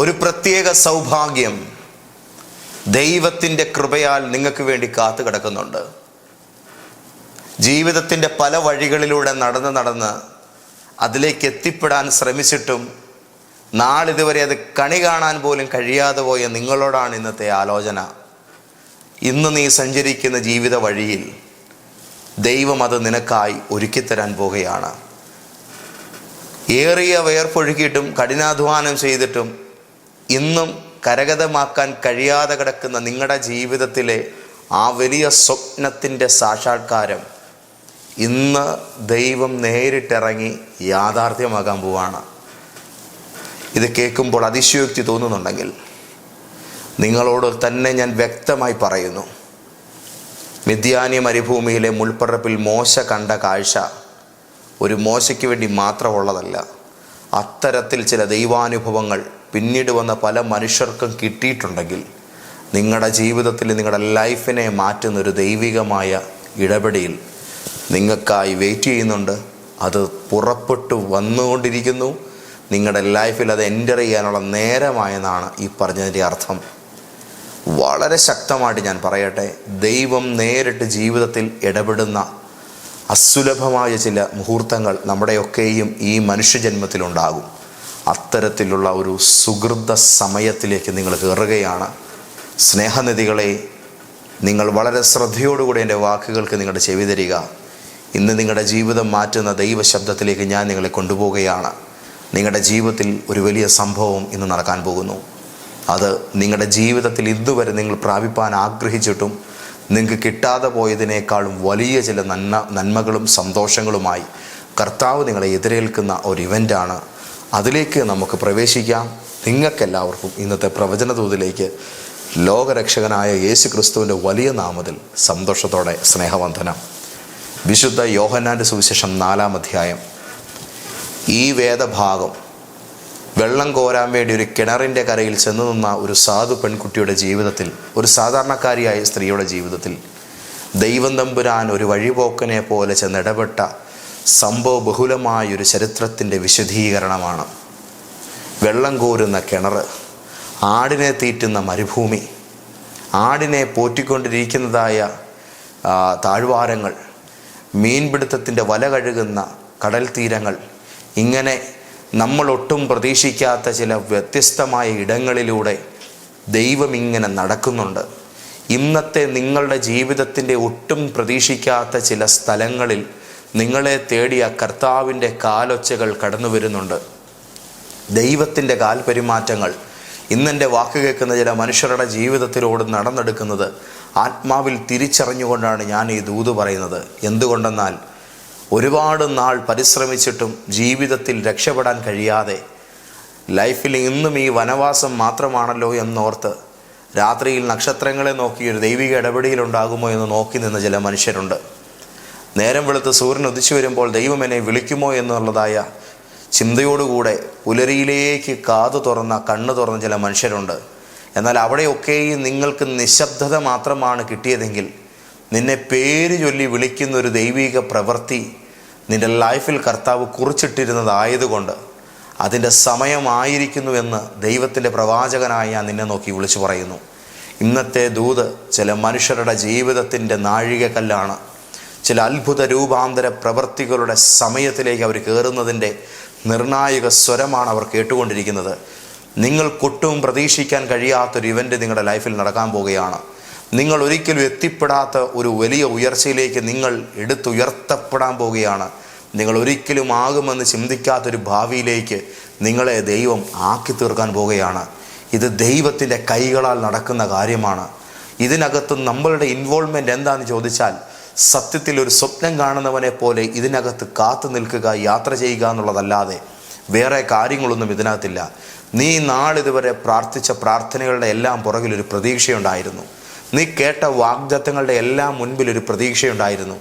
ഒരു പ്രത്യേക സൗഭാഗ്യം ദൈവത്തിന്റെ കൃപയാൽ നിങ്ങൾക്ക് വേണ്ടി കാത്തു കിടക്കുന്നുണ്ട്. ജീവിതത്തിന്റെ പല വഴികളിലൂടെ നടന്ന് നടന്ന് അതിലേക്ക് എത്തിപ്പെടാൻ ശ്രമിച്ചിട്ടും നാളിതുവരെ അത് കണി കാണാൻ പോലും കഴിയാതെ പോയ നിങ്ങളോടാണ് ഇന്നത്തെ ആലോചന. ഇന്ന് നീ സഞ്ചരിക്കുന്ന ജീവിത വഴിയിൽ ദൈവം അത് നിനക്കായി ഒരുക്കിത്തരാൻ പോകുകയാണ് ഏറിയ വേർപ്പൊഴുക്കിയിട്ടും കഠിനാധ്വാനം ചെയ്തിട്ടും ഇന്നും കരഗതമാക്കാൻ കഴിയാതെ കിടക്കുന്ന നിങ്ങളുടെ ജീവിതത്തിലെ ആ വലിയ സ്വപ്നത്തിന്റെ സാക്ഷാത്കാരം ഇന്ന് ദൈവം നേരിട്ടിറങ്ങി യാഥാർത്ഥ്യമാകാൻ പോവാണ്. ഇത് കേൾക്കുമ്പോൾ അതിശയോക്തി തോന്നുന്നുണ്ടെങ്കിൽ നിങ്ങളോട് തന്നെ ഞാൻ വ്യക്തമായി പറയുന്നു. മിഥ്യാനി മരുഭൂമിയിലെ മുൾപ്പറപ്പിൽ മോശ കണ്ട കാഴ്ച ഒരു മോശയ്ക്ക് വേണ്ടി മാത്രമുള്ളതല്ല അത്തരത്തിൽ ചില ദൈവാനുഭവങ്ങൾ പിന്നീട് വന്ന പല മനുഷ്യർക്കും കിട്ടിയിട്ടുണ്ടെങ്കിൽ നിങ്ങളുടെ ജീവിതത്തിൽ നിങ്ങളുടെ ലൈഫിനെ മാറ്റുന്ന ഒരു ദൈവികമായ ഇടപെടിയിൽ നിങ്ങൾക്കായി വെയിറ്റ് ചെയ്യുന്നുണ്ട്. അത് പുറപ്പെട്ടു വന്നുകൊണ്ടിരിക്കുന്നു. നിങ്ങളുടെ ലൈഫിൽ അത് എന്റർ ചെയ്യാനുള്ള നേരമായെന്നാണ് ഈ പറഞ്ഞതിന്റെ അർത്ഥം. വളരെ ശക്തമായിട്ട് ഞാൻ പറയട്ടെ ദൈവം നേരിട്ട് ജീവിതത്തിൽ ഇടപെടുന്ന അസുലഭമായ ചില മുഹൂർത്തങ്ങൾ നമ്മുടെയൊക്കെയും ഈ മനുഷ്യജന്മത്തിലുണ്ടാകും. അത്തരത്തിലുള്ള ഒരു സുഹൃത സമയത്തിലേക്ക് നിങ്ങൾ കയറുകയാണ്. സ്നേഹനിധികളെ നിങ്ങൾ വളരെ ശ്രദ്ധയോടുകൂടി എന്റെ വാക്കുകൾക്ക് നിങ്ങളുടെ ചെവി തരിക. ഇന്ന് നിങ്ങളുടെ ജീവിതം മാറ്റുന്ന ദൈവശബ്ദത്തിലേക്ക് ഞാൻ നിങ്ങളെ കൊണ്ടുപോവുകയാണ്. നിങ്ങളുടെ ജീവിതത്തിൽ ഒരു വലിയ സംഭവം ഇന്ന് നടക്കാൻ പോകുന്നു. അത് നിങ്ങളുടെ ജീവിതത്തിൽ ഇതുവരെ നിങ്ങൾ പ്രാപിപ്പാൻ ആഗ്രഹിച്ചിട്ടും നിങ്ങൾക്ക് കിട്ടാതെ പോയതിനേക്കാളും വലിയ ചില നന്മ നന്മകളും സന്തോഷങ്ങളുമായി കർത്താവ് നിങ്ങളെ എതിരേൽക്കുന്ന ഒരു ഇവന്റാണ് അതിലേക്ക് നമുക്ക് പ്രവേശിക്കാം. നിങ്ങൾക്കെല്ലാവർക്കും ഇന്നത്തെ പ്രവചനദൂതിലേക്ക് ലോകരക്ഷകനായ യേശു ക്രിസ്തുവിന്റെ വലിയ നാമത്തിൽ സന്തോഷത്തോടെ സ്നേഹവന്ദനം. വിശുദ്ധ യോഹന്നാന്റെ സുവിശേഷം നാലാം അധ്യായം. ഈ വേദഭാഗം വെള്ളം കോരാൻ വേണ്ടി ഒരു കിണറിന്റെ കരയിൽ ചെന്നു നിന്ന ഒരു സാധു പെൺകുട്ടിയുടെ ജീവിതത്തിൽ ഒരു സാധാരണക്കാരിയായ സ്ത്രീയുടെ ജീവിതത്തിൽ ദൈവം തമ്പുരാൻ ഒരു വഴിപോക്കനെ പോലെ ചെന്നിടപെട്ട സംഭവ ബഹുലമായൊരു ചരിത്രത്തിന്റെ വിശദീകരണമാണ്. വെള്ളം കോരുന്ന കിണർ ആടിനെ തീറ്റുന്ന മരുഭൂമി ആടിനെ പോറ്റിക്കൊണ്ടിരിക്കുന്നതായ താഴ്വാരങ്ങൾ മീൻപിടുത്തത്തിന്റെ വല കഴുകുന്ന കടൽ തീരങ്ങൾ ഇങ്ങനെ നമ്മളൊട്ടും പ്രതീക്ഷിക്കാത്ത ചില വ്യത്യസ്തമായ ഇടങ്ങളിലൂടെ ദൈവം ഇങ്ങനെ നടക്കുന്നുണ്ട്. ഇന്നത്തെ നിങ്ങളുടെ ജീവിതത്തിന്റെ ഒട്ടും പ്രതീക്ഷിക്കാത്ത ചില സ്ഥലങ്ങളിൽ നിങ്ങളെ തേടിയ കർത്താവിന്റെ കാലൊച്ചകൾ കടന്നു വരുന്നുണ്ട്. ദൈവത്തിന്റെ കാൽപെരുമാറ്റങ്ങൾ ഇന്നെന്റെ വാക്ക് കേൾക്കുന്ന ചില മനുഷ്യരുടെ ജീവിതത്തിലൂടെ നടന്നെടുക്കുന്നത് ആത്മാവിൽ തിരിച്ചറിഞ്ഞുകൊണ്ടാണ് ഞാൻ ഈ ദൂത് പറയുന്നത്. എന്തുകൊണ്ടെന്നാൽ ഒരുപാട് നാൾ പരിശ്രമിച്ചിട്ടും ജീവിതത്തിൽ രക്ഷപ്പെടാൻ കഴിയാതെ ലൈഫിൽ ഇന്നും ഈ വനവാസം മാത്രമാണല്ലോ എന്നോർത്ത് രാത്രിയിൽ നക്ഷത്രങ്ങളെ നോക്കി ഒരു ദൈവിക ഇടപെടലുണ്ടാകുമോ എന്ന് നോക്കി നിന്ന ചില മനുഷ്യരുണ്ട്. നേരം വെളുത്ത് സൂര്യൻ ഉദിച്ചു വരുമ്പോൾ ദൈവം എന്നെ വിളിക്കുമോ എന്നുള്ളതായ ചിന്തയോടുകൂടെ പുലരിയിലേക്ക് കാതു തുറന്ന കണ്ണു തുറന്ന ചില മനുഷ്യരുണ്ട്. എന്നാൽ അവിടെയൊക്കെയും നിങ്ങൾക്ക് നിശബ്ദത മാത്രമാണ് കിട്ടിയതെങ്കിൽ നിന്നെ പേര് ചൊല്ലി വിളിക്കുന്ന ഒരു ദൈവിക പ്രവൃത്തി നിന്റെ ലൈഫിൽ കർത്താവ് കുറിച്ചിട്ടിരുന്നതായതുകൊണ്ട് അതിന്റെ സമയമായിരിക്കുന്നുവെന്ന് ദൈവത്തിന്റെ പ്രവാചകനായ ഞാൻ നിന്നെ നോക്കി വിളിച്ചു പറയുന്നു. ഇന്നത്തെ ദൂത് ചില മനുഷ്യരുടെ ജീവിതത്തിന്റെ നാഴികക്കല്ലാണ്. ചില അത്ഭുത രൂപാന്തര പ്രവൃത്തികളുടെ സമയത്തിലേക്ക് അവർ കയറുന്നതിന്റെ നിർണായക സ്വരമാണ് അവർ കേട്ടുകൊണ്ടിരിക്കുന്നത്. നിങ്ങൾക്കൊട്ടും പ്രതീക്ഷിക്കാൻ കഴിയാത്തൊരു ഇവന്റ് നിങ്ങളുടെ ലൈഫിൽ നടക്കാൻ പോവുകയാണ്. നിങ്ങൾ ഒരിക്കലും എത്തിപ്പെടാത്ത ഒരു വലിയ ഉയർച്ചയിലേക്ക് നിങ്ങൾ എടുത്തുയർത്തപ്പെടാൻ പോവുകയാണ്. നിങ്ങൾ ഒരിക്കലും ആകുമെന്ന് ചിന്തിക്കാത്തൊരു ഭാവിയിലേക്ക് നിങ്ങളെ ദൈവം ആക്കി തീർക്കാൻ പോവുകയാണ്. ഇത് ദൈവത്തിന്റെ കൈകളാൽ നടക്കുന്ന കാര്യമാണ്. ഇതിനകത്ത് നമ്മളുടെ ഇൻവോൾവ്മെന്റ് എന്താണെന്ന് ചോദിച്ചാൽ സത്യത്തിൽ ഒരു സ്വപ്നം കാണുന്നവനെ പോലെ ഇതിനകത്ത് കാത്തു നിൽക്കുക യാത്ര ചെയ്യുക എന്നുള്ളതല്ലാതെ വേറെ കാര്യങ്ങളൊന്നും ഇതിനകത്തില്ല. നീ നാളിതുവരെ പ്രാർത്ഥിച്ച പ്രാർത്ഥനകളുടെ എല്ലാം പുറകിലൊരു പ്രതീക്ഷയുണ്ടായിരുന്നു. നീ കേട്ട വാഗ്ദത്തങ്ങളുടെ എല്ലാം മുൻപിലൊരു പ്രതീക്ഷയുണ്ടായിരുന്നു.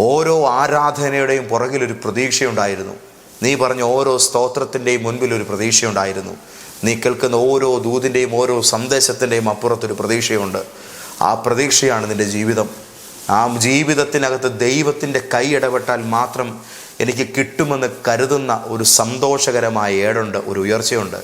ഓരോ ആരാധനയുടെയും പുറകിലൊരു പ്രതീക്ഷയുണ്ടായിരുന്നു. നീ പറഞ്ഞ ഓരോ സ്തോത്രത്തിന്റെയും മുൻപിലൊരു പ്രതീക്ഷയുണ്ടായിരുന്നു. നീ കേൾക്കുന്ന ഓരോ ദൂതിന്റെയും ഓരോ സന്ദേശത്തിന്റെയും അപ്പുറത്തൊരു പ്രതീക്ഷയുണ്ട്. ആ പ്രതീക്ഷയാണ് നിന്റെ ജീവിതം. ആ ജീവിതത്തിനകത്ത് ദൈവത്തിന്റെ കൈ ഇടപെട്ടാൽ മാത്രം എനിക്ക് കിട്ടുമെന്ന് കരുതുന്ന ഒരു സന്തോഷകരമായ ഏടുണ്ട് ഒരു ഉയർച്ചയുണ്ട്.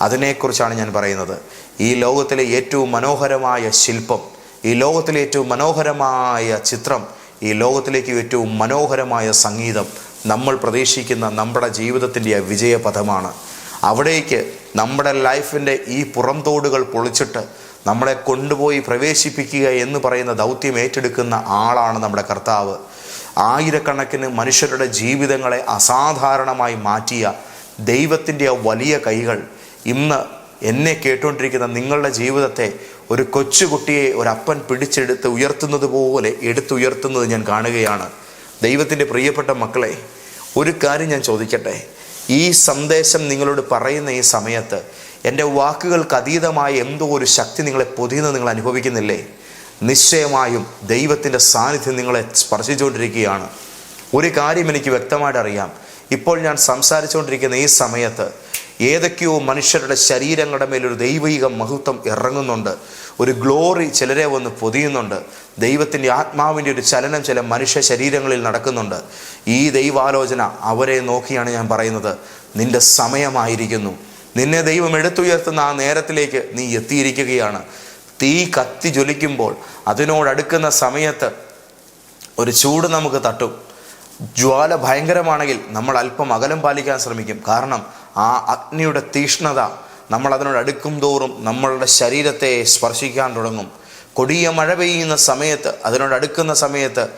അതിനെക്കുറിച്ചാണ് ഞാൻ പറയുന്നത്. ഈ ലോകത്തിലെ ഏറ്റവും മനോഹരമായ ശില്പം ഈ ലോകത്തിലെ ഏറ്റവും മനോഹരമായ ചിത്രം ഈ ലോകത്തിലേക്ക് ഏറ്റവും മനോഹരമായ സംഗീതം നമ്മൾ പ്രതീക്ഷിക്കുന്ന നമ്മുടെ ജീവിതത്തിന്റെ വിജയപഥമാണ്. അവിടേക്ക് നമ്മുടെ ലൈഫിന്റെ ഈ പുറംതോടുകൾ പൊളിച്ചിട്ട് നമ്മളെ കൊണ്ടുപോയി പ്രവേശിപ്പിക്കുക എന്ന് പറയുന്ന ദൗത്യം ഏറ്റെടുക്കുന്ന ആളാണ് നമ്മുടെ കർത്താവ്. ആയിരക്കണക്കിന് മനുഷ്യരുടെ ജീവിതങ്ങളെ അസാധാരണമായി മാറ്റിയ ദൈവത്തിന്റെ ആ വലിയ കൈകൾ ഇന്ന് എന്നെ കേട്ടുകൊണ്ടിരിക്കുന്ന നിങ്ങളുടെ ജീവിതത്തെ ഒരു കൊച്ചുകുട്ടിയെ ഒരപ്പൻ പിടിച്ചെടുത്ത് ഉയർത്തുന്നത് പോലെ എടുത്തുയർത്തുന്നത് ഞാൻ കാണുകയാണ്. ദൈവത്തിന്റെ പ്രിയപ്പെട്ട മക്കളെ ഒരു കാര്യം ഞാൻ ചോദിക്കട്ടെ? ഈ സന്ദേശം നിങ്ങളോട് പറയുന്ന ഈ സമയത്ത് എന്റെ വാക്കുകൾക്ക് അതീതമായ എന്തോ ഒരു ശക്തി നിങ്ങളെ പൊതിയുന്നത് നിങ്ങൾ അനുഭവിക്കുന്നില്ലേ? നിശ്ചയമായും ദൈവത്തിന്റെ സാന്നിധ്യം നിങ്ങളെ സ്പർശിച്ചുകൊണ്ടിരിക്കുകയാണ്. ഒരു കാര്യം എനിക്ക് വ്യക്തമായിട്ട് അറിയാം. ഇപ്പോൾ ഞാൻ സംസാരിച്ചുകൊണ്ടിരിക്കുന്ന ഈ സമയത്ത് ഏതൊക്കെയോ മനുഷ്യരുടെ ശരീരങ്ങളുടെ മേലൊരു ദൈവിക മഹത്വം ഇറങ്ങുന്നുണ്ട്. ഒരു ഗ്ലോറി ചിലരെ വന്ന് പൊതിയുന്നുണ്ട്. ദൈവത്തിന്റെ ആത്മാവിന്റെ ഒരു ചലനം ചില മനുഷ്യ ശരീരങ്ങളിൽ നടക്കുന്നുണ്ട്. ഈ ദൈവാലോചന അവരെ നോക്കിയാണ് ഞാൻ പറയുന്നത്. നിന്റെ സമയമായിരിക്കുന്നു. നിന്നെ ദൈവം എടുത്തുയർത്തുന്ന ആ നേരത്തിലേക്ക് നീ എത്തിയിരിക്കുകയാണ്. തീ കത്തി ജ്വലിക്കുമ്പോൾ അതിനോടടുക്കുന്ന സമയത്ത് ഒരു ചൂട് നമുക്ക് തട്ടും. ജ്വാല ഭയങ്കരമാണെങ്കിൽ നമ്മൾ അല്പം അകലം പാലിക്കാൻ ശ്രമിക്കും. കാരണം ആ അഗ്നിയുടെ തീഷ്ണത നമ്മൾ അതിനോട് അടുക്കും തോറും നമ്മളുടെ ശരീരത്തെ സ്പർശിക്കാൻ തുടങ്ങും. കൊടിയ മഴ പെയ്യുന്ന സമയത്ത് അതിനോട് അടുക്കുന്ന സമയത്ത്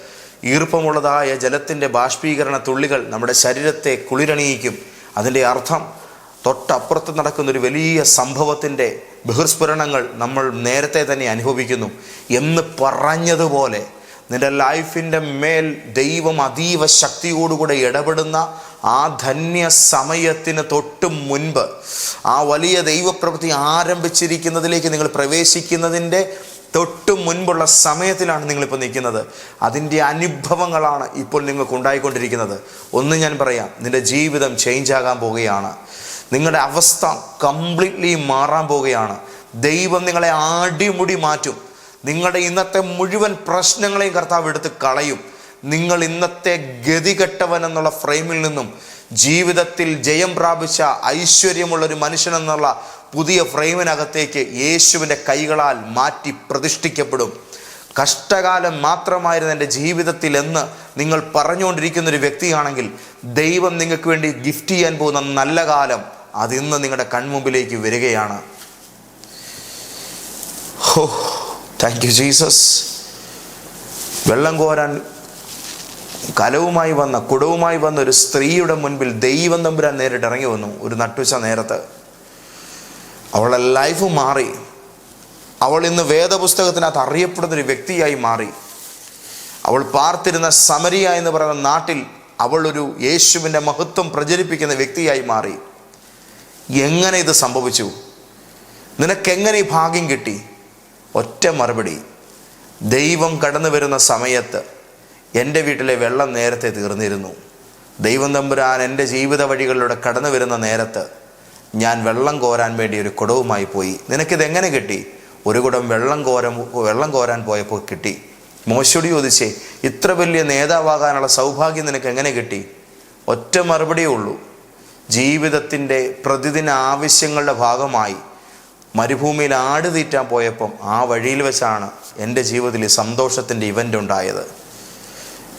ഈർപ്പമുള്ളതായ ജലത്തിന്റെ ബാഷ്പീകരണ തുള്ളികൾ നമ്മുടെ ശരീരത്തെ കുളിരണിയിക്കും. അതിന്റെ അർത്ഥം തൊട്ടപ്പുറത്ത് നടക്കുന്ന ഒരു വലിയ സംഭവത്തിന്റെ ബഹിർസ്ഫുരണങ്ങൾ നമ്മൾ നേരത്തെ തന്നെ അനുഭവിക്കുന്നു. എന്ന് പറഞ്ഞതുപോലെ നിന്റെ ലൈഫിന്റെ മേൽ ദൈവം അതീവ ശക്തിയോടുകൂടെ ഇടപെടുന്ന ആ ധന്യ സമയത്തിന് തൊട്ട് മുൻപ് ആ വലിയ ദൈവപ്രവൃത്തി ആരംഭിച്ചിരിക്കുന്നതിലേക്ക് നിങ്ങൾ പ്രവേശിക്കുന്നതിന്റെ തൊട്ട് മുൻപുള്ള സമയത്തിലാണ് നിങ്ങളിപ്പോൾ നിൽക്കുന്നത്. അതിന്റെ അനുഭവങ്ങളാണ് ഇപ്പോൾ നിങ്ങൾക്ക് ഉണ്ടായിക്കൊണ്ടിരിക്കുന്നത് ഒന്ന് ഞാൻ പറയാം നിന്റെ ജീവിതം ചേഞ്ച് ആകാൻ പോവുകയാണ്. നിങ്ങളുടെ അവസ്ഥ കംപ്ലീറ്റ്ലി മാറാൻ പോവുകയാണ്. ദൈവം നിങ്ങളെ ആടിമുടി മാറ്റും. നിങ്ങളുടെ ഇന്നത്തെ മുഴുവൻ പ്രശ്നങ്ങളെയും കർത്താവ് എടുത്ത് കളയും. നിങ്ങൾ ഇന്നത്തെ ഗതികെട്ടവൻ എന്നുള്ള ഫ്രെയിമിൽ നിന്നും ജീവിതത്തിൽ ജയം പ്രാപിച്ച ഐശ്വര്യമുള്ള ഒരു മനുഷ്യൻ എന്നുള്ള പുതിയ ഫ്രെയിമിനകത്തേക്ക് യേശുവിന്റെ കൈകളാൽ മാറ്റി പ്രതിഷ്ഠിക്കപ്പെടും. കഷ്ടകാലം മാത്രമായിരുന്നു എന്റെ ജീവിതത്തിൽ എന്ന് നിങ്ങൾ പറഞ്ഞുകൊണ്ടിരിക്കുന്ന ഒരു വ്യക്തിയാണെങ്കിൽ ദൈവം നിങ്ങൾക്ക് വേണ്ടി ഗിഫ്റ്റ് ചെയ്യാൻ പോകുന്ന നല്ല കാലം അതിന്ന് നിങ്ങളുടെ കൺമുമ്പിലേക്ക് വരികയാണ്. ഹോ താങ്ക് യു ജീസസ് വെള്ളം കോരാൻ കലവുമായി വന്ന കുടവുമായി വന്ന ഒരു സ്ത്രീയുടെ മുൻപിൽ ദൈവം തമ്പുരാൻ നേരിട്ട് ഇറങ്ങി വന്നു. ഒരു നട്ടുച്ച നേരത്ത്. അവളുടെ ലൈഫ് മാറി. അവൾ ഇന്ന് വേദപുസ്തകത്തിനകത്ത് അറിയപ്പെടുന്ന ഒരു വ്യക്തിയായി മാറി. അവൾ പാർത്തിരുന്ന സമരിയ എന്ന് പറയുന്ന നാട്ടിൽ അവൾ ഒരു യേശുവിന്റെ മഹത്വം പ്രചരിപ്പിക്കുന്ന വ്യക്തിയായി മാറി. എങ്ങനെ ഇത് സംഭവിച്ചു? നിനക്കെങ്ങനെ ഈ ഭാഗ്യം കിട്ടി? ഒറ്റ മറുപടി. ദൈവം കടന്നു വരുന്ന സമയത്ത് എന്റെ വീട്ടിലെ വെള്ളം നേരത്തെ തീർന്നിരുന്നു. ദൈവം തമ്പുരാൻ എന്റെ ജീവിത വഴികളിലൂടെ കടന്നു വരുന്ന നേരത്ത് ഞാൻ വെള്ളം കോരാൻ വേണ്ടി ഒരു കുടവുമായി പോയി. നിനക്കിതെങ്ങനെ കിട്ടി? ഒരു കുടം വെള്ളം കോരം വെള്ളം കോരാൻ പോയപ്പോൾ കിട്ടി. മോശയോട് ചോദിച്ചേ ഇത്ര വലിയ നേതാവാകാനുള്ള സൗഭാഗ്യം നിനക്ക് എങ്ങനെ കിട്ടി? ഒറ്റ മറുപടിയേ ഉള്ളൂ. ജീവിതത്തിന്റെ പ്രതിദിന ആവശ്യങ്ങളുടെ ഭാഗമായി മരുഭൂമിയിൽ ആട് തീറ്റാൻ പോയപ്പം ആ വഴിയിൽ വെച്ചാണ് എന്റെ ജീവിതത്തിൽ സന്തോഷത്തിന്റെ ഇവന്റ് ഉണ്ടായത്.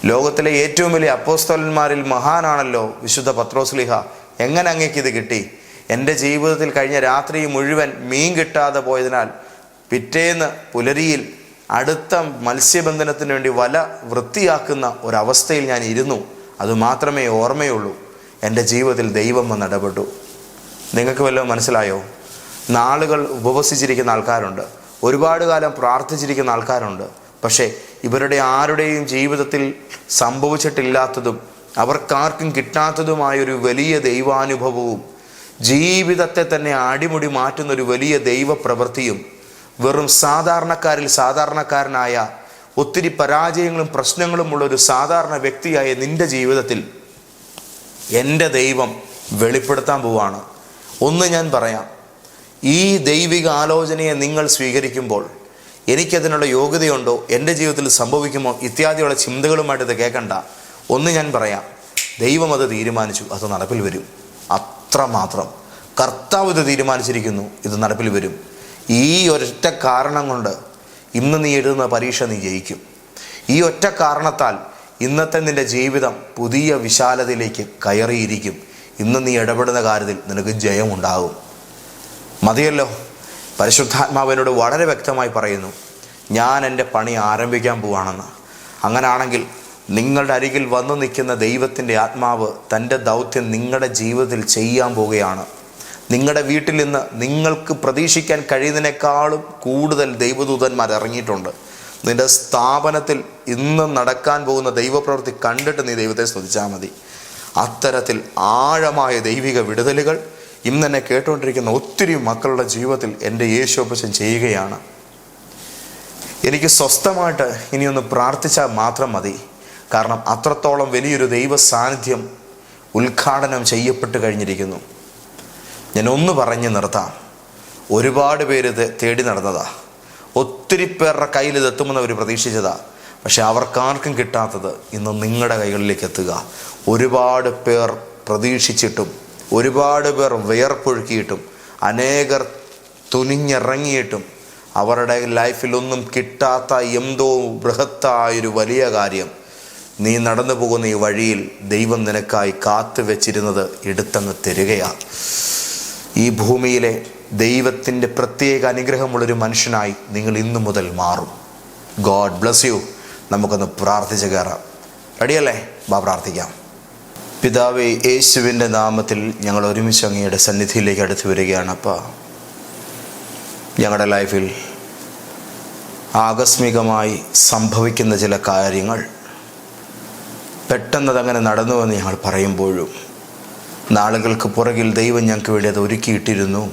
ലോകത്തിലെ ഏറ്റവും വലിയ അപ്പോസ്തലന്മാരിൽ മഹാനാണല്ലോ വിശുദ്ധ പത്രോസ്ലിഹ എങ്ങനെ അങ്ങേക്ക് ഇത് കിട്ടി? എന്റെ ജീവിതത്തിൽ കഴിഞ്ഞ രാത്രി മുഴുവൻ മീൻ കിട്ടാതെ പോയതിനാൽ പിറ്റേന്ന് പുലരിയിൽ അടുത്ത മത്സ്യബന്ധനത്തിന് വേണ്ടി വല വൃത്തിയാക്കുന്ന ഒരവസ്ഥയിൽ ഞാൻ ഇരുന്നു. അതുമാത്രമേ ഓർമ്മയുള്ളൂ. എന്റെ ജീവിതത്തിൽ ദൈവം വന്ന് ഇടപെട്ടു. നിങ്ങൾക്ക് വല്ലതും മനസ്സിലായോ? നാളുകൾ ഉപവസിച്ചിരിക്കുന്ന ആൾക്കാരുണ്ട്. ഒരുപാട് കാലം പ്രാർത്ഥിച്ചിരിക്കുന്ന ആൾക്കാരുണ്ട്. പക്ഷേ ഇവരുടെ ആരുടെയും ജീവിതത്തിൽ സംഭവിച്ചിട്ടില്ലാത്തതും അവർക്കാർക്കും കിട്ടാത്തതുമായൊരു വലിയ ദൈവാനുഭവവും ജീവിതത്തെ തന്നെ അടിമുടി മാറ്റുന്ന ഒരു വലിയ ദൈവപ്രവൃത്തിയും വെറും സാധാരണക്കാരിൽ സാധാരണക്കാരനായ ഒത്തിരി പരാജയങ്ങളും പ്രശ്നങ്ങളും ഉള്ള ഒരു സാധാരണ വ്യക്തിയായ നിന്റെ ജീവിതത്തിൽ എന്റെ ദൈവം വെളിപ്പെടുത്താൻ പോവാണ്. ഒന്ന് ഞാൻ പറയാം. ഈ ദൈവിക ആലോചനയെ നിങ്ങൾ സ്വീകരിക്കുമ്പോൾ എനിക്കതിനുള്ള യോഗ്യതയുണ്ടോ? എന്റെ ജീവിതത്തിൽ സംഭവിക്കുമോ? ഇത്യാദിയുള്ള ചിന്തകളുമായിട്ട് ഇത് കേൾക്കണ്ട. ഒന്ന് ഞാൻ പറയാം. ദൈവം അത് തീരുമാനിച്ചു. അത് നടപ്പിൽ വരും. അത്രമാത്രം. കർത്താവ് ഇത് തീരുമാനിച്ചിരിക്കുന്നു. ഇത് നടപ്പിൽ വരും. ഈ ഒരൊറ്റ കാരണം കൊണ്ട് ഇന്ന് നീ എഴുതുന്ന പരീക്ഷ നീ ജയിക്കും. ഈ ഒറ്റ കാരണത്താൽ ഇന്നത്തെ നിന്റെ ജീവിതം പുതിയ വിശാലതയിലേക്ക് കയറിയിരിക്കും. ഇന്ന് നീ ഇടപെടുന്ന കാര്യത്തിൽ നിനക്ക് ജയമുണ്ടാകും. മതിയല്ലോ. പരിശുദ്ധാത്മാവിനോട് വളരെ വ്യക്തമായി പറയുന്നു ഞാൻ എന്റെ പണി ആരംഭിക്കാൻ പോവാണെന്ന്. അങ്ങനാണെങ്കിൽ നിങ്ങളുടെ അരികിൽ വന്നു നിൽക്കുന്ന ദൈവത്തിന്റെ ആത്മാവ് തന്റെ ദൗത്യം നിങ്ങളുടെ ജീവിതത്തിൽ ചെയ്യാൻ പോവുകയാണ്. നിങ്ങളുടെ വീട്ടിൽ നിന്ന് നിങ്ങൾക്ക് പ്രതീക്ഷിക്കാൻ കഴിയുന്നതിനേക്കാളും കൂടുതൽ ദൈവദൂതന്മാർ ഇറങ്ങിയിട്ടുണ്ട്. നിന്റെ സ്ഥാപനത്തിൽ ഇന്ന് നടക്കാൻ പോകുന്ന ദൈവപ്രവൃത്തി കണ്ടിട്ട് നീ ദൈവത്തെ സ്തുതിച്ചാൽ മതി. അത്തരത്തിൽ ആഴമായ ദൈവിക വിടുതലുകൾ ഇന്ന് തന്നെ കേട്ടുകൊണ്ടിരിക്കുന്ന ഒത്തിരി മക്കളുടെ ജീവിതത്തിൽ എന്റെ യേശോപശൻ ചെയ്യുകയാണ്. എനിക്ക് സ്വസ്ഥമായിട്ട് ഇനിയൊന്ന് പ്രാർത്ഥിച്ചാൽ മാത്രം മതി. കാരണം അത്രത്തോളം വലിയൊരു ദൈവ സാന്നിധ്യം ഉദ്ഘാടനം ചെയ്യപ്പെട്ട് കഴിഞ്ഞിരിക്കുന്നു. ഞാൻ ഒന്ന് പറഞ്ഞു നിർത്താം. ഒരുപാട് പേര് ഇത് തേടി നടന്നതാ. ഒത്തിരി പേരുടെ കയ്യിൽ ഇത് എത്തുമെന്ന് അവർ പ്രതീക്ഷിച്ചതാ. പക്ഷെ അവർക്കാർക്കും കിട്ടാത്തത് ഇന്ന് നിങ്ങളുടെ കൈകളിലേക്ക് എത്തുക. ഒരുപാട് പേർ പ്രതീക്ഷിച്ചിട്ടും ഒരുപാട് പേർ വിയർപ്പൊഴുക്കിയിട്ടും അനേകർ തുനിഞ്ഞിറങ്ങിയിട്ടും അവരുടെ ലൈഫിൽ ഒന്നും കിട്ടാത്ത എന്തോ ബൃഹത്തായൊരു വലിയ കാര്യം നീ നടന്നു പോകുന്ന ഈ വഴിയിൽ ദൈവം നിനക്കായി കാത്തു വെച്ചിരുന്നത് എടുത്തങ്ങ് തരികയാണ് ഈ ഭൂമിയിലെ ദൈവത്തിന്റെ പ്രത്യേക അനുഗ്രഹമുള്ളൊരു മനുഷ്യനായി നിങ്ങൾ ഇന്നു മുതൽ മാറും. ഗോഡ് ബ്ലസ് യു നമുക്കൊന്ന് പ്രാർത്ഥിച്ച് കയറാം. റെഡിയല്ലേ ബാ പ്രാർത്ഥിക്കാം. പിതാവേ യേശുവിന്റെ നാമത്തിൽ ഞങ്ങൾ ഒരുമിച്ച് അങ്ങയുടെ സന്നിധിയിലേക്ക് അടുത്തു വരികയാണ് അപ്പോൾ ഞങ്ങളുടെ ലൈഫിൽ ആകസ്മികമായി സംഭവിക്കുന്ന ചില കാര്യങ്ങൾ പെട്ടെന്നതങ്ങനെ നടന്നുവെന്ന് ഞങ്ങൾ പറയുമ്പോഴും നാളുകൾക്ക് പുറകിൽ ദൈവം ഞങ്ങൾക്ക് വേണ്ടി അത് ഒരുക്കിയിട്ടിരുന്നു.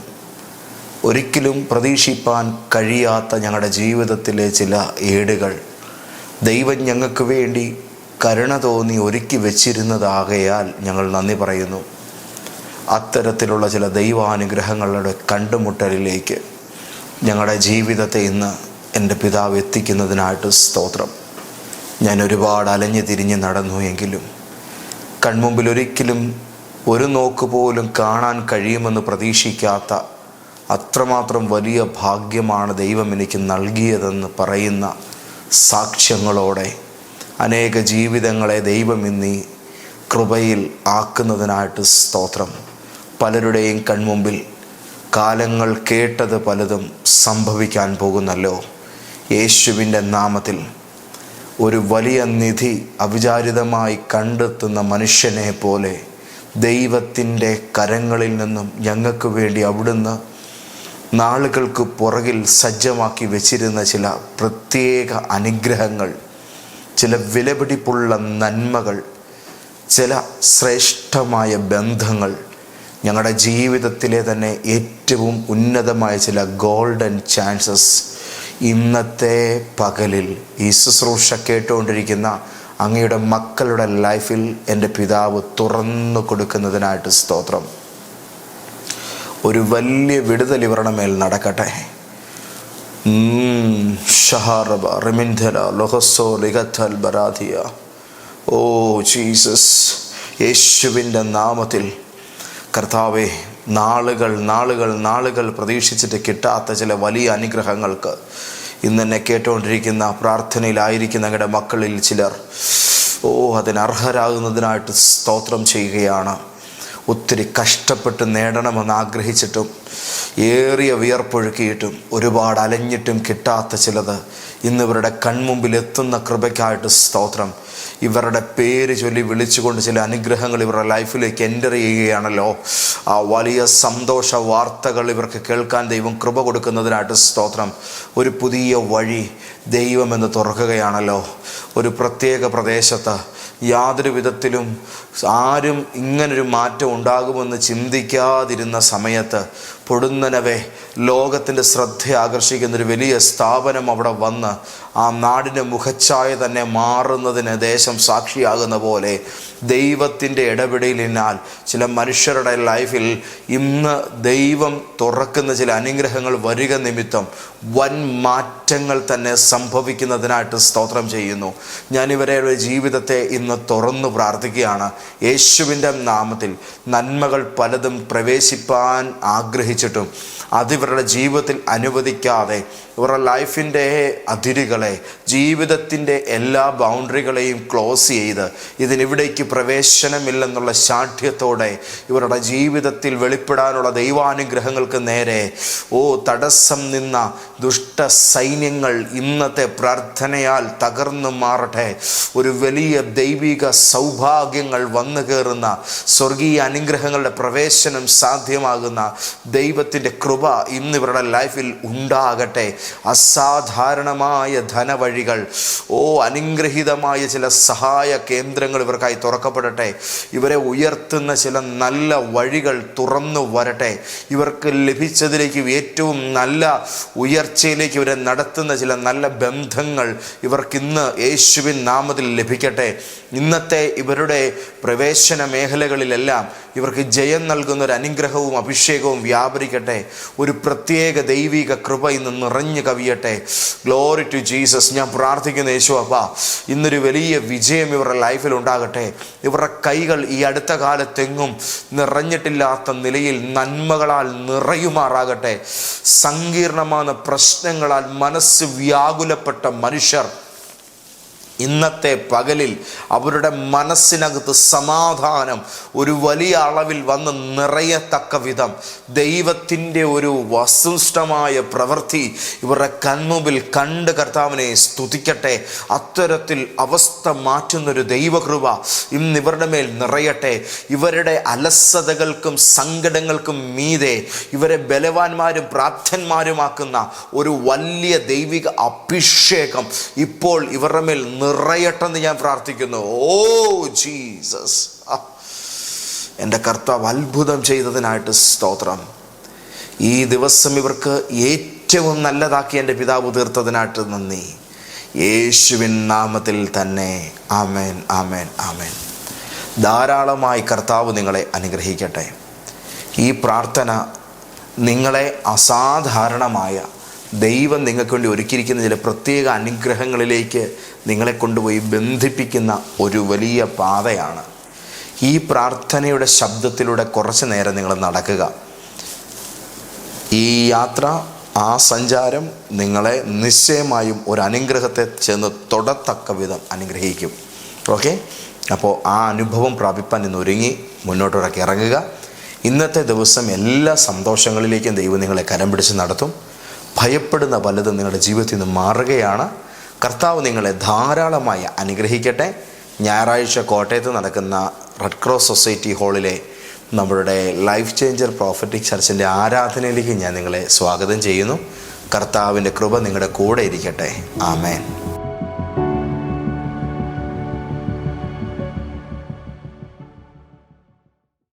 ഒരിക്കലും പ്രതീക്ഷിപ്പാൻ കഴിയാത്ത ഞങ്ങളുടെ ജീവിതത്തിലെ ചില ഏടുകൾ. ദൈവം ഞങ്ങൾക്ക് വേണ്ടി കരുണ തോന്നി ഒരുക്കി വെച്ചിരുന്നതാകയാൽ ഞങ്ങൾ നന്ദി പറയുന്നു. അത്തരത്തിലുള്ള ചില ദൈവാനുഗ്രഹങ്ങളുടെ കണ്ടുമുട്ടലിലേക്ക് ഞങ്ങളുടെ ജീവിതത്തെ ഇന്ന് എന്റെ പിതാവ് എത്തിക്കുന്നതിനായിട്ട് സ്തോത്രം. ഞാൻ ഒരുപാട് അലഞ്ഞു തിരിഞ്ഞ് നടന്നു എങ്കിലും കൺമുമ്പിൽ ഒരിക്കലും ഒരു നോക്ക് പോലും കാണാൻ കഴിയുമെന്ന് പ്രതീക്ഷിക്കാത്ത അത്രമാത്രം വലിയ ഭാഗ്യമാണ് ദൈവം എനിക്ക് നൽകിയതെന്ന് പറയുന്ന സാക്ഷ്യങ്ങളോടെ അനേക ജീവിതങ്ങളെ ദൈവം ഇന്നീ കൃപയിൽ ആക്കുന്നതിനായിട്ട് സ്തോത്രം. പലരുടെയും കൺമുമ്പിൽ കാലങ്ങൾ കേട്ടത് പലതും സംഭവിക്കാൻ പോകുന്നല്ലോ. യേശുവിന്റെ നാമത്തിൽ ഒരു വലിയ നിധി അവിചാരിതമായി കണ്ടെത്തുന്ന മനുഷ്യനെ പോലെ ദൈവത്തിന്റെ കരങ്ങളിൽ നിന്നും ഞങ്ങൾക്ക് വേണ്ടി അവിടുന്ന് നാളുകൾക്ക് പുറകിൽ സജ്ജമാക്കി വെച്ചിരുന്ന ചില പ്രത്യേക അനുഗ്രഹങ്ങൾ ചില വിലപിടിപ്പുള്ള നന്മകൾ ചില ശ്രേഷ്ഠമായ ബന്ധങ്ങൾ ഞങ്ങളുടെ ജീവിതത്തിലെ തന്നെ ഏറ്റവും ഉന്നതമായ ചില ഗോൾഡൻ ചാൻസസ് ഇന്നത്തെ പകലിൽ. ഈ ശുശ്രൂഷ കേട്ടുകൊണ്ടിരിക്കുന്ന അങ്ങയുടെ മക്കളുടെ ലൈഫിൽ എന്റെ പിതാവ് തുറന്നു കൊടുക്കുന്നതിനായിട്ട് സ്തോത്രം ഒരു വലിയ വിടുതൽ ഇവരുടെ മേൽ നടക്കട്ടെ ലിഗത്തൽ. ഓ ജീസസ് യേശുവിന്റെ നാമത്തിൽ കർത്താവെ നാളുകൾ നാളുകൾ നാളുകൾ പ്രതീക്ഷിച്ചിട്ട് കിട്ടാത്ത ചില വലിയ അനുഗ്രഹങ്ങൾക്ക് ഇന്ന് എന്നെ കേട്ടുകൊണ്ടിരിക്കുന്ന പ്രാർത്ഥനയിലായിരിക്കുന്ന ഞങ്ങളുടെ മക്കളിൽ ചിലർ. ഓ അതിന് അർഹരാകുന്നതിനായിട്ട് സ്തോത്രം ചെയ്യുകയാണ്. ഒത്തിരി കഷ്ടപ്പെട്ട് നേടണമെന്ന് ആഗ്രഹിച്ചിട്ടും ഏറിയ വിയർപ്പൊഴുക്കിയിട്ടും ഒരുപാട് അലഞ്ഞിട്ടും കിട്ടാത്ത ചിലത് ഇന്നിവരുടെ കൺമുമ്പിൽ എത്തുന്ന കൃപയ്ക്കായിട്ട് സ്തോത്രം. ഇവരുടെ പേര് ചൊല്ലി വിളിച്ചുകൊണ്ട് ചില അനുഗ്രഹങ്ങൾ ഇവരുടെ ലൈഫിലേക്ക് എന്റർ ചെയ്യുകയാണല്ലോ. ആ വലിയ സന്തോഷ വാർത്തകൾ ഇവർക്ക് കേൾക്കാൻ ദൈവം കൃപ കൊടുക്കുന്നതിനായിട്ട് സ്തോത്രം. ഒരു പുതിയ വഴി ദൈവമെന്ന് തുറക്കുകയാണല്ലോ. ഒരു പ്രത്യേക പ്രദേശത്ത് യാതൊരു വിധത്തിലും ആരും ഇങ്ങനൊരു മാറ്റം ഉണ്ടാകുമെന്ന് ചിന്തിക്കാതിരുന്ന സമയത്ത് പൊടുന്നനവെ ലോകത്തിന്റെ ശ്രദ്ധ ആകർഷിക്കുന്ന ഒരു വലിയ സ്ഥാപനം അവിടെ വന്ന് ആ നാടിന്റെ മുഖച്ഛായ തന്നെ മാറുന്നതിന് ദേശം സാക്ഷിയാകുന്ന പോലെ ദൈവത്തിന്റെ ഇടപെടലിനാൽ ചില മനുഷ്യരുടെ ലൈഫിൽ ഇന്ന് ദൈവം തുറക്കുന്ന ചില അനുഗ്രഹങ്ങൾ വരിക നിമിത്തം വൻ മാറ്റങ്ങൾ തന്നെ സംഭവിക്കുന്നതിനായിട്ട് സ്തോത്രം ചെയ്യുന്നു. ഞാൻ ജീവിതത്തെ ഇന്ന് തുറന്നു പ്രാർത്ഥിക്കുകയാണ്. യേശുവിന്റെ നാമത്തിൽ നന്മകൾ പലതും പ്രവേശിപ്പാൻ ആഗ്രഹിച്ചിട്ടും അതിവരുടെ ജീവിതത്തിൽ അനുവദിക്കാതെ ഇവരുടെ ലൈഫിന്റെ അതിരുകളെ ജീവിതത്തിന്റെ എല്ലാ ബൗണ്ടറികളെയും ക്ലോസ് ചെയ്ത് ഇതിനിവിടേക്ക് പ്രവേശനമില്ലെന്നുള്ള ശാഠ്യത്തോടെ ഇവരുടെ ജീവിതത്തിൽ വെളിപ്പെടാനുള്ള ദൈവാനുഗ്രഹങ്ങൾക്ക് നേരെ ഓ തടസ്സം നിന്ന ദുഷ്ട സൈന്യങ്ങൾ ഇന്നത്തെ പ്രാർത്ഥനയാൽ തകർന്നു മാറട്ടെ. ഒരു വലിയ ദൈവിക സൗഭാഗ്യങ്ങൾ വന്നു കയറുന്ന സ്വർഗീയ അനുഗ്രഹങ്ങളുടെ പ്രവേശനം സാധ്യമാകുന്ന ദൈവത്തിന്റെ കൃപ ഇന്ന് ഇവരുടെ ലൈഫിൽ ഉണ്ടാകട്ടെ. അസാധാരണമായ ധനവഴികൾ ഓ അനുഗ്രഹീതമായ ചില സഹായ കേന്ദ്രങ്ങൾ ഇവർക്കായി തുറക്കപ്പെടട്ടെ. ഇവരെ ഉയർത്തുന്ന ചില നല്ല വഴികൾ തുറന്നു വരട്ടെ. ഇവർക്ക് ലഭിച്ചതിലേക്ക് ഏറ്റവും നല്ല ഉയർച്ചയിലേക്ക് ഇവരെ നടത്തുന്ന ചില നല്ല ബന്ധങ്ങൾ ഇവർക്കിന്ന് യേശുവിൻ നാമത്തിൽ ലഭിക്കട്ടെ. ഇന്നത്തെ ഇവരുടെ പ്രവേശന മേഖലകളിലെല്ലാം ഇവർക്ക് ജയം നൽകുന്ന ഒരു അനുഗ്രഹവും അഭിഷേകവും വ്യാപരിക്കട്ടെ. ഒരു പ്രത്യേക ദൈവിക കൃപ ഇന്ന് നിറഞ്ഞു കവിയട്ടെ. ഗ്ലോറി ടു ജീസസ് ഞാൻ പ്രാർത്ഥിക്കുന്ന യേശു അപ്പ ഇന്നൊരു വലിയ വിജയം ഇവരുടെ ലൈഫിൽ ഉണ്ടാകട്ടെ. ഇവരുടെ കൈകൾ ഈ അടുത്ത കാലത്തെങ്ങും നിറഞ്ഞിട്ടില്ലാത്ത നിലയിൽ നന്മകളാൽ നിറയുമാറാകട്ടെ. സങ്കീർണമായ പ്രശ്നങ്ങളാൽ മനസ്സ് വ്യാകുലപ്പെട്ട മനുഷ്യർ ഇന്നത്തെ പകലിൽ അവരുടെ മനസ്സിനകത്ത് സമാധാനം ഒരു വലിയ അളവിൽ വന്ന് നിറയത്തക്ക വിധം ദൈവത്തിന്റെ ഒരു വസ്തുനിഷ്ഠമായ പ്രവൃത്തി ഇവരുടെ കൺമുമ്പിൽ കണ്ട് കർത്താവിനെ സ്തുതിക്കട്ടെ. അത്തരത്തിൽ അവസ്ഥ മാറ്റുന്നൊരു ദൈവകൃപ ഇന്ന് ഇവരുടെ മേൽ നിറയട്ടെ. ഇവരുടെ അലസതകൾക്കും സങ്കടങ്ങൾക്കും മീതെ ഇവരെ ബലവാന്മാരും പ്രാപ്തന്മാരുമാക്കുന്ന ഒരു വലിയ ദൈവിക അഭിഷേകം ഇപ്പോൾ ഇവരുടെ മേൽ നിറയട്ടെന്ന് ഞാൻ പ്രാർത്ഥിക്കുന്നു. Oh Jesus. എന്റെ കർത്താവ് അത്ഭുതം ചെയ്തതിനായിട്ട് സ്തോത്രം. ഈ ദിവസം ഇവർക്ക് ഏറ്റവും നല്ലതാക്കി എന്റെ പിതാവ് തീർത്തതിനായിട്ട് നന്ദി. യേശുവിൻ നാമത്തിൽ തന്നെ. ആമേൻ ആമേൻ ആമേൻ. ധാരാളമായി കർത്താവ് നിങ്ങളെ അനുഗ്രഹിക്കട്ടെ. ഈ പ്രാർത്ഥന നിങ്ങളെ അസാധാരണമായ ദൈവം നിങ്ങൾക്ക് വേണ്ടി ഒരുക്കിയിരിക്കുന്ന ചില പ്രത്യേക അനുഗ്രഹങ്ങളിലേക്ക് നിങ്ങളെ കൊണ്ടുപോയി ബന്ധിപ്പിക്കുന്ന ഒരു വലിയ പാതയാണ്. ഈ പ്രാർത്ഥനയുടെ ശബ്ദത്തിലൂടെ കുറച്ച് നേരം നിങ്ങൾ നടക്കുക. ഈ യാത്ര ആ സഞ്ചാരം നിങ്ങളെ നിശ്ചയമായും ഒരു അനുഗ്രഹത്തെ ചെന്ന് തൊടത്തക്ക വിധം അനുഗ്രഹിക്കും. ഓക്കെ? അപ്പോൾ ആ അനുഭവം പ്രാപിപ്പാൻ ഇന്ന് ഒരുങ്ങി മുന്നോട്ടിറക്കി ഇറങ്ങുക. ഇന്നത്തെ ദിവസം എല്ലാ സന്തോഷങ്ങളിലേക്കും ദൈവം നിങ്ങളെ കരം പിടിച്ച് നടത്തും. ഭയപ്പെടുന്ന പലതും നിങ്ങളുടെ ജീവിതത്തിൽ നിന്ന് മാറുകയാണ്. കർത്താവ് നിങ്ങളെ ധാരാളമായി അനുഗ്രഹിക്കട്ടെ. ഞായറാഴ്ച കോട്ടയത്ത് നടക്കുന്ന റെഡ് ക്രോസ് സൊസൈറ്റി ഹാളിലെ നമ്മളുടെ ലൈഫ് ചേഞ്ചർ പ്രോഫറ്റിക് ചർച്ചിന്റെ ആരാധനയിലേക്ക് ഞാൻ നിങ്ങളെ സ്വാഗതം ചെയ്യുന്നു. കർത്താവിന്റെ കൃപ നിങ്ങളുടെ കൂടെ ഇരിക്കട്ടെ. ആമേൻ.